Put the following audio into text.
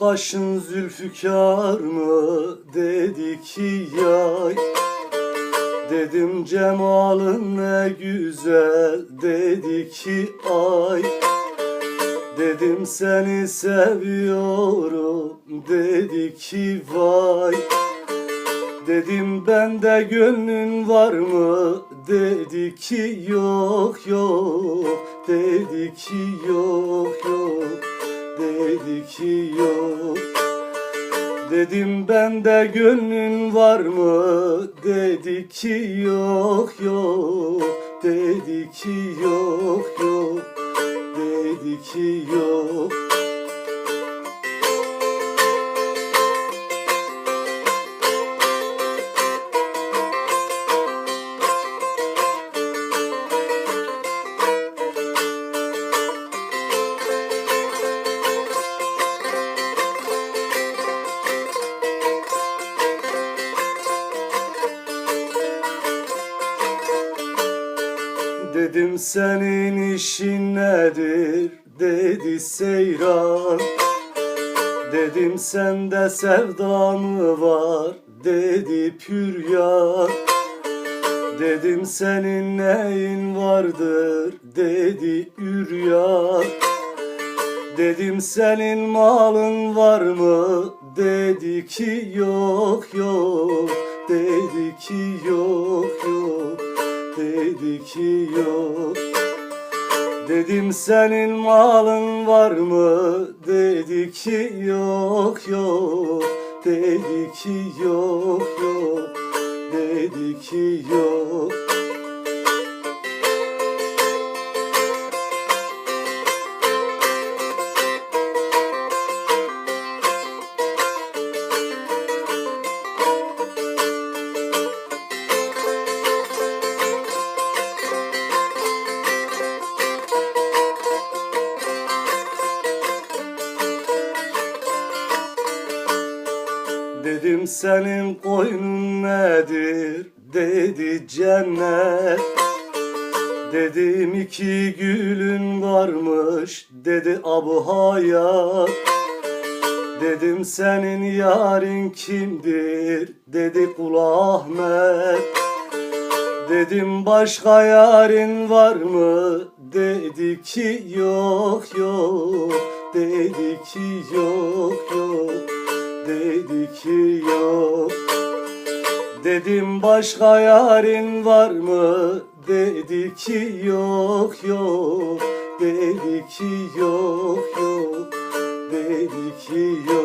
kaşın zülfikar mı? dedi ki yay. Dedim cemalın ne güzel. dedi ki ay. Dedim seni seviyorum. dedi ki vay. Dedim bende gönlün var mı? dedi ki yok yok. Dedi ki yok yok dedi ki yok. Dedim bende gönlün var mı? Dedi ki yok yok. Dedi ki yok yok. Dedi ki yok Dedim senin işin nedir? Dedi seyran. Dedim sende sevda mı var? Dedi püryan Dedim senin neyin vardır? Dedi üryan Dedim senin malın var mı? Dedi ki yok yok. Dedi ki dedi ki yok. Dedim senin malın var mı? Dedi ki yok yok. Dedi ki yok yok. Dedi ki yok Dedim senin koynun nedir? Dedi cennet. Dedim iki gülün varmış. Dedi abu hayat. Dedim senin yarın kimdir? Dedi kul Ahmet. Dedim başka yarın var mı? Dedi ki yok yok. Dedi ki yok Dedim başka yarın var mı? Dedi ki yok yok. Dedi ki yok yok. Dedi ki yok